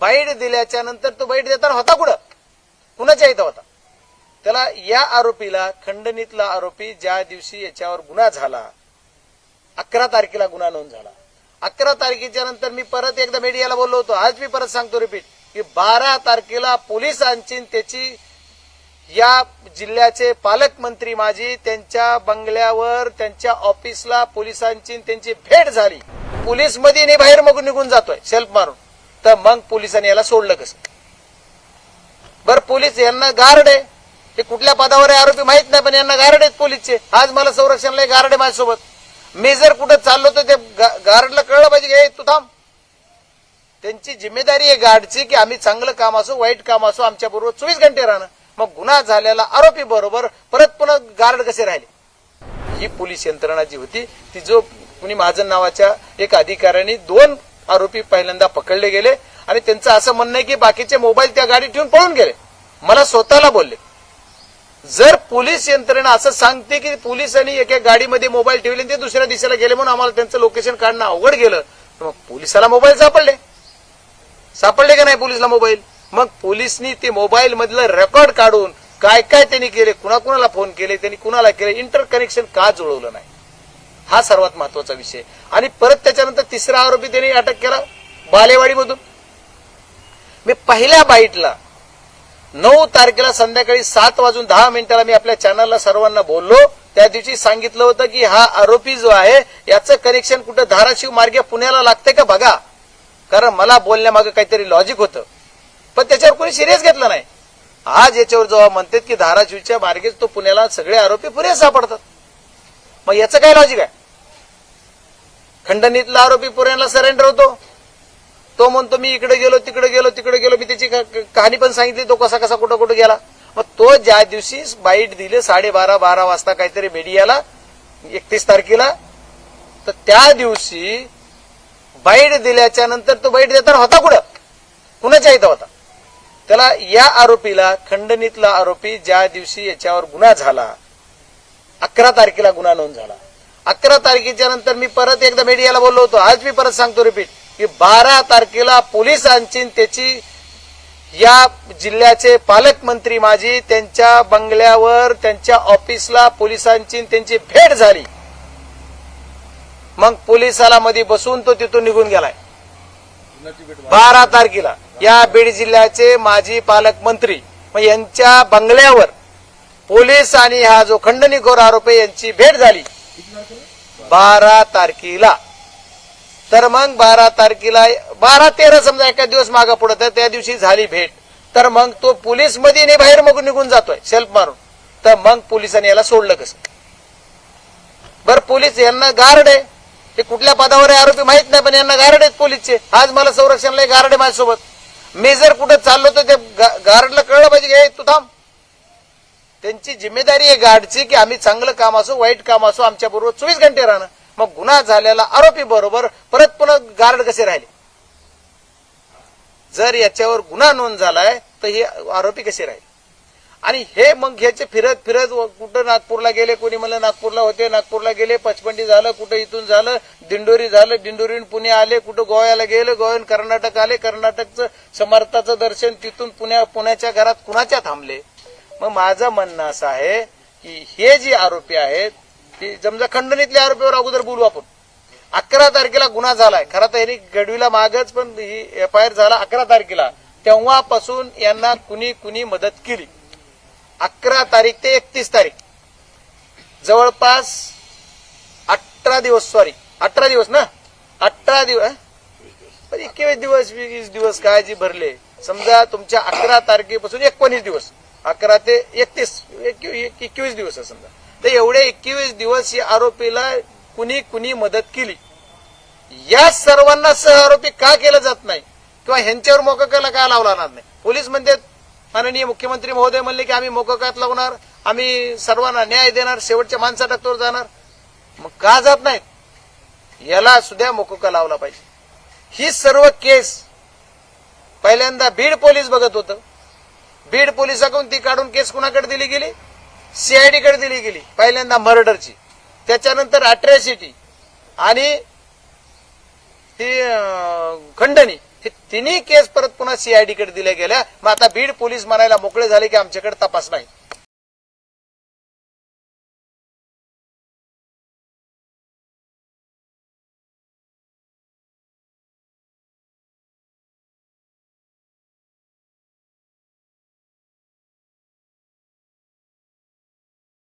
Bite दिल्याच्या नंतर तो बाईट देताना होता कुठं? कुणाच्या इथं होता? त्याला या आरोपीला खंडणीतला आरोपी ज्या दिवशी याच्यावर गुन्हा झाला अकरा तारखेला गुन्हा नोंद झाला. अकरा तारखेच्या नंतर मी परत एकदा मीडियाला बोललो होतो. आज मी परत सांगतो रिपीट की बारा तारखेला पोलिसांची त्याची या जिल्ह्याचे पालकमंत्री माझी त्यांच्या बंगल्यावर त्यांच्या ऑफिसला पोलिसांची त्यांची भेट झाली. पोलीसमध्ये बाहेर मग निघून जातोय सेल्फ मारून. तर मग पोलिसांनी याला सोडलं कसं? बरं पोलीस यांना गार्ड. आहे ते कुठल्या पदावर आहे आरोपी माहीत नाही पण यांना गार्ड आहेत पोलीसचे. आज मला संरक्षणला गार्ड आहे माझ्यासोबत. मी जर कुठं चाललो तर ते गार्डला कळलं पाहिजे हे तू थांब. त्यांची जिम्मेदारी आहे गार्डची की आम्ही चांगलं काम असो वाईट काम असो आमच्या बरोबर चोवीस घंटे राहणं. मग गुन्हा झालेला आरोपी बरोबर परत पुन्हा गार्ड कसे राहिले? ही पोलीस यंत्रणा जी होती ती जो कुणी महाजन नावाच्या एक अधिकाऱ्यांनी दोन आरोपी पहिल्यांदा पकडले गेले आणि त्यांचं असं म्हणणं आहे की बाकीचे मोबाईल त्या गाडीत ठेवून पळून गेले. मला स्वतःला बोलले. जर पोलीस यंत्रणा असं सांगते की पोलिसांनी एका गाडीमध्ये मोबाईल ठेवले आणि ते दुसऱ्या दिशेला गेले म्हणून आम्हाला त्यांचं लोकेशन काढणं अवघड गेलं तर मग पोलिसाला मोबाईल सापडले. सापडले का नाही पोलिसला मोबाईल? मग पोलिसनी ते मोबाईल मधलं रेकॉर्ड काढून काय काय त्यांनी केले कुणाकुणाला फोन केले त्यांनी कुणाला केले इंटर कनेक्शन का जुळवलं नाही? हा सर्वात महत्त्वाचा विषय. आणि परत त्याच्यानंतर तिसरा आरोपी त्यांनी अटक केला बालेवाडीमधून. मी पहिल्या बाईटला नऊ तारखेला संध्याकाळी सात वाजून दहा मिनिटाला मी आपल्या चॅनलला सर्वांना बोललो. त्या दिवशी सांगितलं होतं की हा आरोपी जो आहे याचं कनेक्शन कुठं धाराशिव मार्गे पुण्याला लागतंय का बघा? कारण मला बोलण्यामागे काहीतरी लॉजिक होतं. पण त्याच्यावर कोणी सिरियस घेतलं नाही. आज याच्यावर जेव्हा म्हणतात की धाराशिवच्या मार्गेच तो पुण्याला सगळे आरोपी पुरे सापडतात. मग याचं काय लॉजिक आहे? खंडणीतला आरोपी पुण्याला सरेंडर होतो. तो म्हणतो मी इकडे गेलो तिकडे गेलो तिकडे गेलो मी त्याची कहाणी पण सांगितली तो कसा कसा कुठं कुठं गेला. मग तो ज्या दिवशी बाईट दिले साडेबारा बारा वाजता काहीतरी मीडियाला एकतीस तारखेला तर त्या दिवशी बाईट दिल्याच्या नंतर तो बाईट देताना होता कुठं? कुणाच्या इथं होता? त्याला या आरोपीला खंडणीतला आरोपी ज्या दिवशी याच्यावर गुन्हा झाला अकरा तारखेला गुन्हा नोंद झाला. अकरा तारखेच्या नंतर मी परत एकदा मीडियाला बोललो होतो. आज मी परत सांगतो रिपीट की बारा तारखेला पोलिसांची त्याची या जिल्ह्याचे पालकमंत्री माझी त्यांच्या बंगल्यावर त्यांच्या ऑफिसला पोलिसांची त्यांची भेट झाली. मग पोलिसाला मध्ये बसून तो तिथून निघून गेलाय. बारा तारखेला या बीड जिल्ह्याचे माजी पालकमंत्री मग यांच्या बंगल्यावर पोलीस आणि हा जो खंडणीखोर आरोप आहे यांची भेट झाली. बारा तारखेला. तर मग बारा तारखेला बारा तेरा समजा एका दिवस मागा पुढे तर त्या दिवशी झाली भेट. तर मग तो पोलीसमध्ये नाही बाहेर मग निघून जातोय सेल्फ मारून. तर मग पोलिसांनी याला सोडलं कसं? बर पोलीस यांना गार्ड आहे. ते कुठल्या पदावर आहे आरोपी माहीत नाही पण यांना गार्ड आहेत पोलीसचे. आज मला संरक्षणला गार्ड आहे माझ्यासोबत. मी जर कुठं चाललो तर ते गार्डला कळलं पाहिजे तू थांब. त्यांची जिम्मेदारी आहे गार्डची की आम्ही चांगलं काम असो वाईट काम असो आमच्या बरोबर चोवीस घंटे राहणं. मग गुन्हा झालेला आरोपी बरोबर परत पुन्हा गार्ड कसे राहिले? जर याच्यावर गुन्हा नोंद झालाय तर हे आरोपी कसे राहिले? आणि हे मग ह्याचे फिरत फिरत व कुठं नागपूरला गेले कोणी म्हणलं नागपूरला होते नागपूरला गेले पचपंडी झालं कुठं इथून झालं दिंडोरी झालं दिंडोरीहून पुणे आले कुठं गोव्याला गेले गोव्याहून कर्नाटक आले कर्नाटकचं समर्थाचं दर्शन तिथून पुण्या पुण्याच्या घरात कुणाच्या थांबले? मग माझं म्हणणं असं आहे की हे जे आरोपी आहेत ते समजा खंडणीतले आरोपीवर अगोदर बोलू आपण. अकरा तारखेला गुन्हा झालाय. खरं तर यांनी गडवीला मागच पण ही एफ आय आर झाला अकरा तारखेला. तेव्हापासून यांना कुणी कुणी मदत केली. अकरा तारीख ते एकतीस तारीख. जवळपास अठरा दिवस सॉरी अठरा दिवस ना? अठरा दिवस पण एकवीस दिवस वीस दिवस काय जे भरले. समजा तुमच्या अकरा तारखेपासून एकोणीस दिवस. अकरा ते एकतीस एकवीस दिवस समजा. तर एवढे एकवीस दिवस या आरोपीला कुणी कुणी मदत केली. या सर्वांना सह आरोपी का केलं जात नाही? किंवा ह्यांच्यावर मोककाला का लावला जाणार नाही? पोलीस म्हणजे माननीय मुख्यमंत्री महोदय म्हणले की आम्ही मोककात लावणार आम्ही सर्वांना न्याय देणार शेवटच्या माणसा डॉक्टर जाणार. मग का जात नाहीत? याला सुद्धा मोकोका लावला पाहिजे? ही सर्व केस पहिल्यांदा बीड पोलीस बघत होतं. बीड पोलिसाकडून ती काढून केस कुणाकडे दिली गेली? सीआयडी कडे दिली गेली पहिल्यांदा मर्डरची. त्याच्यानंतर अट्रॅसिटी आणि ती खंडणी हे तिन्ही केस परत पुन्हा सीआयडी कडे दिल्या गेल्या. मग आता बीड पोलीस म्हणायला मोकळे झाले की आमच्याकडे तपास नाही.